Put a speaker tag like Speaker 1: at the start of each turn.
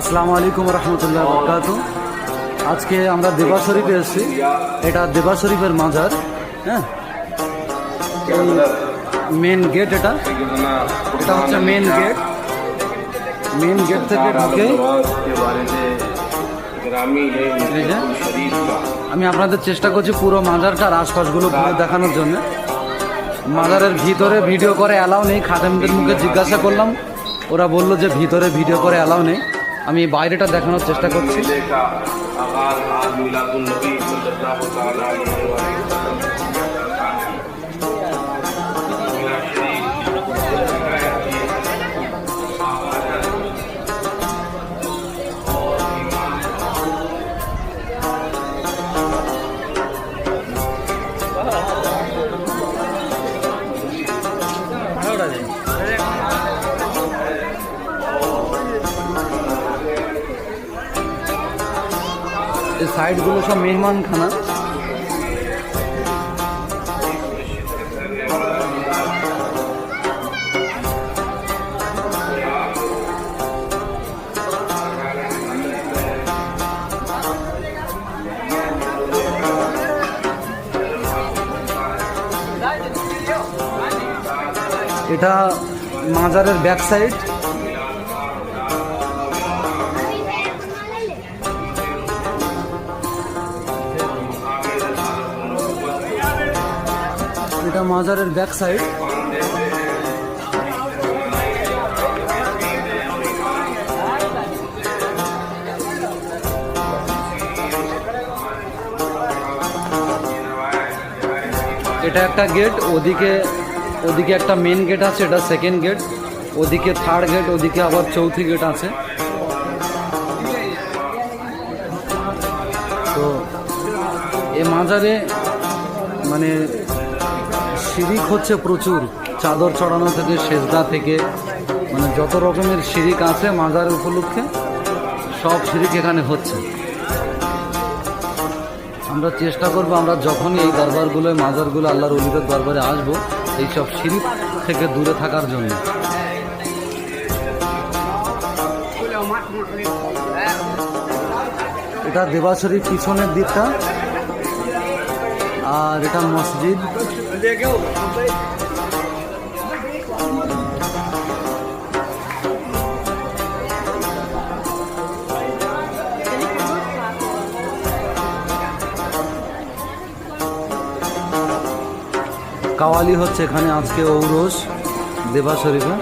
Speaker 1: আসসালামু আলাইকুম রহমতুল্লাহ বরকাত। আজকে আমরা দেবা শরীফে এসেছি। এটা দেবা শরীফের মাজার হ্যাঁ? মেন গেট এটা। এটা হচ্ছে মেন গেট মেন গেট থেকে ঢুকে আমি আপনাদের চেষ্টা করছি পুরো মাজারটার আশপাশগুলো ঘুরে দেখানোর জন্য। মাজারের ভিতরে ভিডিও করে অ্যালাউ নেই। খাদেমদের মুখে জিজ্ঞাসা করলাম। ওরা বলল যে ভিতরে ভিডিও করে অ্যালাউ নেই। আমি বাইরেটা দেখানোর চেষ্টা করছি। এই সাইডগুলো সব মেহমানখানা এটা মাজারের ব্যাক সাইড। এটা মাজারের ব্যাক সাইড। এটা একটা গেট, ওদিকে ওদিকে একটা মেন গেট আছে, এটা সেকেন্ড গেট ওদিকে থার্ড গেট ওদিকে আবার চৌথি গেট আছে। তো এ মাজারে মানে শিরিক হচ্ছে প্রচুর। চাদর চড়ানো থেকে, সেজদা থেকে মানে যত রকমের শিরিক আছে মাজার উপলক্ষে, সব শিরিক এখানে হচ্ছে। আমরা চেষ্টা করব, আমরা যখনই এই দরবারগুলোয় মাজারগুলো, আল্লাহর অলিদের দরবারে আসব, এইসব শিরিক থেকে দূরে থাকার জন্য। এটা দেবাশরীর পিছনের দিকটা, আর এটা মসজিদ। কাওয়ালি হচ্ছে এখানে আজকে ঔরস দেবা শরীফে